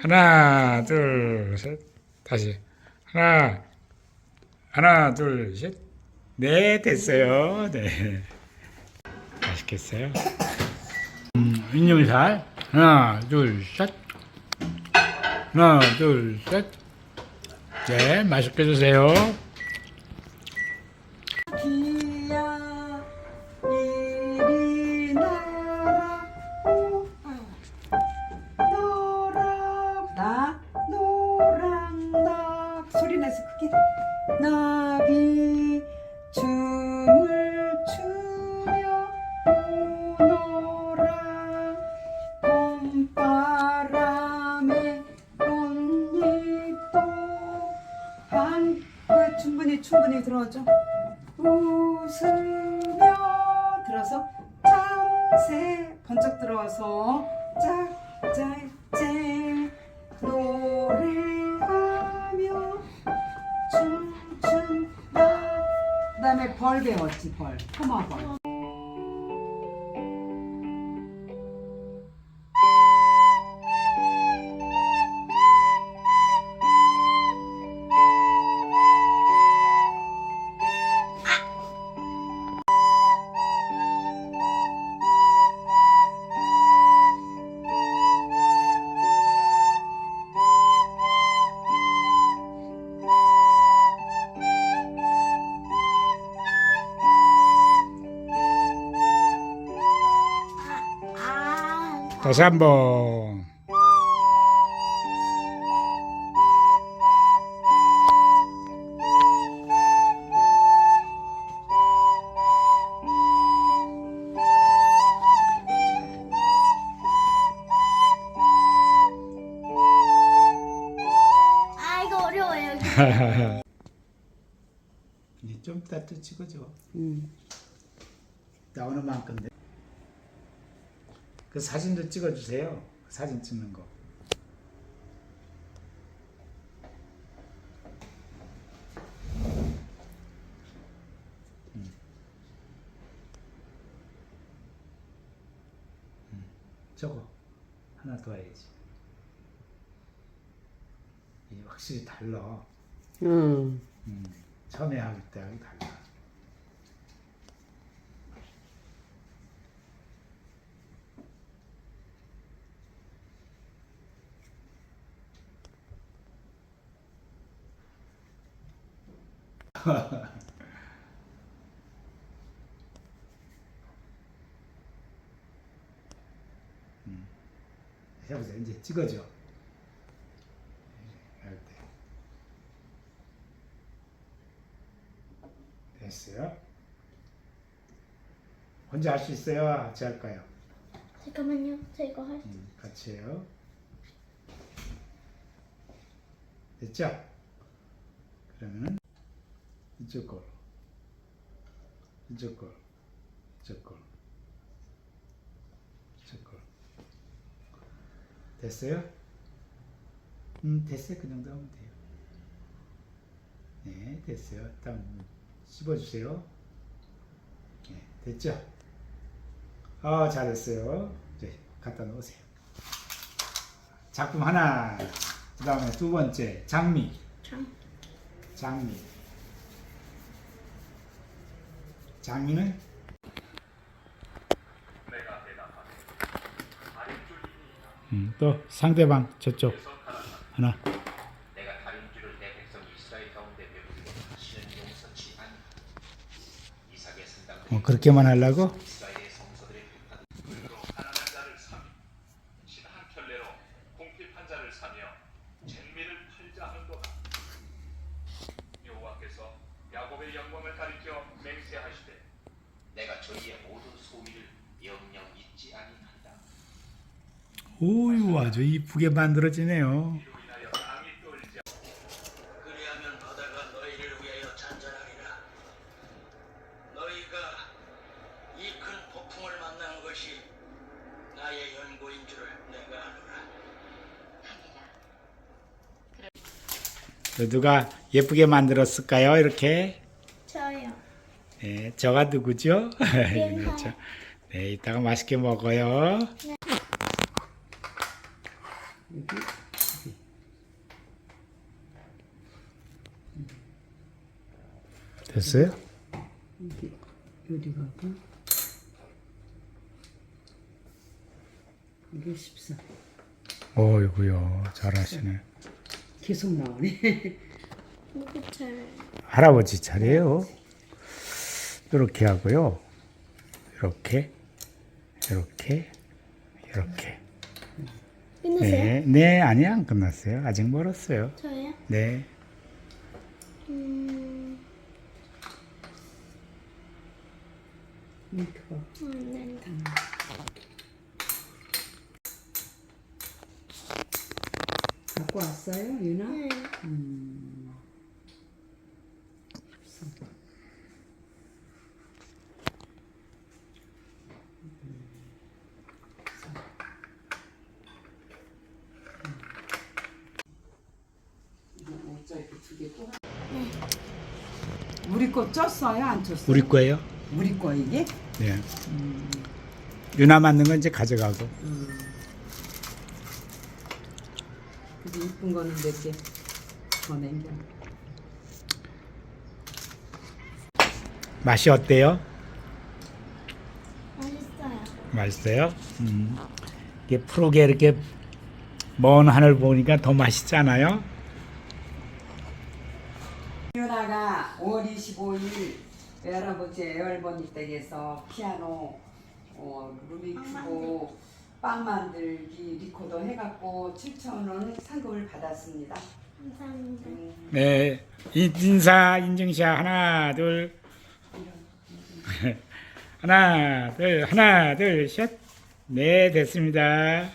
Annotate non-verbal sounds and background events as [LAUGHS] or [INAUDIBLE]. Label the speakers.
Speaker 1: 하나, 둘, 셋. 다시. 하나, 하나, 둘, 셋. 네, 됐어요. 네. 맛있겠어요? 음, 인증살. 하나, 둘, 셋. 하나, 둘, 셋. 네, 맛있게 드세요.
Speaker 2: 충분히 들어왔죠? 웃으며 들어서 참새 번쩍 들어와서 짝짝째 노래하며 춤춘다 그 다음에 벌 배웠지 벌. 토마벌
Speaker 1: 다시 한 번.
Speaker 3: 아 이거 어려워요.
Speaker 1: 이제 좀 이따 또 찍어줘.
Speaker 2: 음.
Speaker 1: 나오는 만큼. 돼. 그 사진도 찍어주세요. 그 사진 찍는 거. 음. 음. 저거 하나 더 해야지. 이게 확실히 달라.
Speaker 2: 음.
Speaker 1: 음, 처음에 할 때하고 달라. 음, 해보세요. 이제 찍어줘. 네, 할 때. 됐어요? 혼자 할 수 있어요? 같이 할까요?
Speaker 3: 잠깐만요. 저 이거 할.
Speaker 1: 음, 같이 해요. 됐죠? 그러면은 이쪽 거, 이쪽 거, 이쪽 거, 이쪽 거. 됐어요? 음, 됐어요. 그 정도 하면 돼요. 네, 됐어요. 다음 씹어주세요. 네, 됐죠? 아, 잘했어요. 이제 갖다 놓으세요. 작품 하나, 그 다음에 두 번째, 장미.
Speaker 3: 참.
Speaker 1: 장미. 장미는 음, 또 상대방 저쪽. 하나.
Speaker 4: 줄을 내백성 이스라엘 가운데 베풀고 다시는 용서치 않 이삭의 산당들이
Speaker 1: 어, 그렇게만 하려고?
Speaker 4: 이스라엘의 성소들의 비판 물로 가난한 자를 사며 신한 켤레로 궁핍한 자를 사며 쟁미를 팔자 하는도다 여호와께서 야곱의 영광을 가리켜 맹세하시되 내가 저희의 모든 소위를 영영 잊지 아니한다
Speaker 1: 오유 아주 이쁘게 만들어지네요.
Speaker 5: 그리하면 바다가 너희를 위하여 잔잔하리라. 너희가 이 큰 폭풍을 만나는 것이 나의 연고인 줄을 내가 아노라.
Speaker 1: 누가 예쁘게 만들었을까요? 이렇게. 네, 저가 누구죠? [LAUGHS] 네, 윤호죠. 네, 이따가 맛있게 먹어요. 네. 됐어요?
Speaker 2: 여기 어디 가고. 이게 14
Speaker 1: 어이구요. 잘하시네.
Speaker 2: 계속 나오네. [LAUGHS]
Speaker 1: 할아버지 차례요. 이렇게 하고요. 이렇게, 이렇게, 이렇게.
Speaker 3: 끝났어요?
Speaker 1: 네, 네 아니 안 끝났어요. 아직 멀었어요.
Speaker 3: 저요?
Speaker 1: 네.
Speaker 3: 음,
Speaker 2: 봐.
Speaker 3: 음, 네.
Speaker 2: 갖고 왔어요, 유나?
Speaker 3: 네.
Speaker 2: 음. 14. 우리 거 쪘어요? 안 쪘어요?
Speaker 1: 우리 거예요?
Speaker 2: 우리 거 이게?
Speaker 1: 네. 유나 맞는 건 이제 가져가고.
Speaker 2: 음. 그래도 이쁜 거는 몇 개 더 남겨.
Speaker 1: 맛이 어때요?
Speaker 3: 맛있어요.
Speaker 1: 맛있어요? 음. 이게 푸르게 이렇게 먼 하늘 보니까 더 맛있잖아요.
Speaker 2: 유나가 5월 25일 외할아버지 애월버니 댁에서 피아노, 어, 루비큐브, 빵 만들기 리코더 해갖고 7,000원 상금을 받았습니다.
Speaker 3: 감사합니다.
Speaker 2: 음,
Speaker 1: 네. 인- 인사 인증샷 하나 둘 [LAUGHS] 하나 둘 하나 둘 셋. 네 됐습니다.